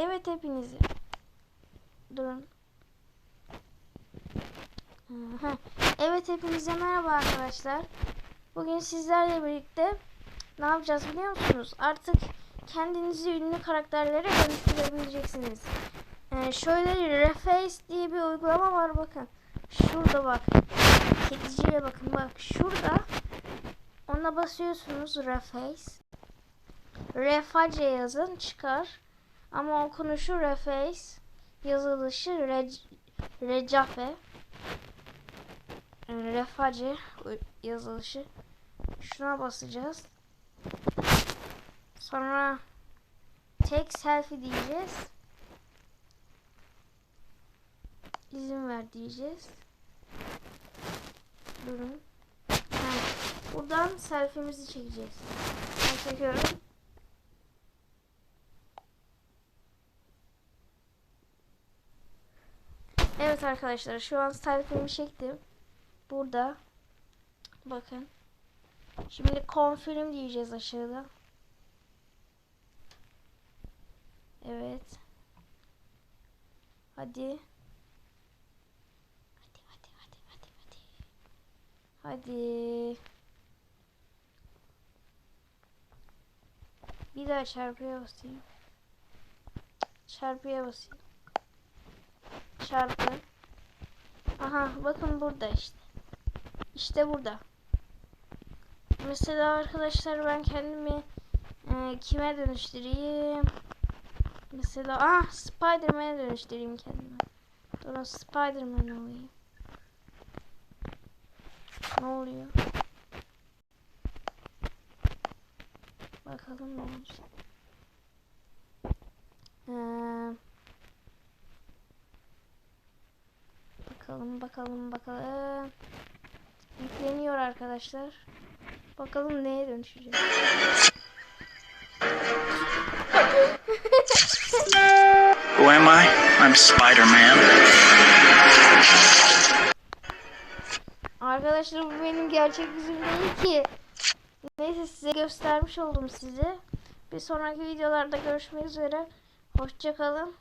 Evet hepinizi. Durun. Evet hepinize merhaba arkadaşlar. Bugün sizlerle birlikte ne yapacağız biliyor musunuz? Artık kendinizi ünlü karakterlere dönüştürebileceksiniz. Ee, şöyle Reface diye bir uygulama var bakın. Şurada bak. Kediciye bakın bak şurada. Ona basıyorsunuz Reface. Reface yazın çıkar. Ama okunuşu Reface. Yazılışı Rec Recafe. Yani Reface yazılışı. Şuna basacağız. Sonra tek selfie diyeceğiz. İzin ver diyeceğiz. Durun. Buradan selfie'mizi çekeceğiz. Ben çekiyorum. Evet arkadaşlar şu an selfie'mi çektim. Burada. Bakın. Şimdi confirm diyeceğiz aşağıda. Evet. Hadi. Hadi hadi hadi hadi hadi. Hadi. Bir daha çarpıya basayım. Çarpıya basayım. Çarpı. Aha bakın burada işte. İşte burada. Mesela arkadaşlar ben kendimi e, kime dönüştüreyim? Mesela ah Spider-Man'e dönüştüreyim kendimi. Sonra Spider-Man olayım. Ne oluyor? Bakalım ne olacak. Ee, bakalım bakalım bakalım. Yükleniyor arkadaşlar. Bakalım neye dönüşecek. Who am I? I'm Spider-Man. Arkadaşlar bu benim gerçek yüzüm değil ki. Neyse size göstermiş oldum sizi. Bir sonraki videolarda görüşmek üzere. Hoşçakalın.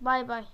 Bay bay.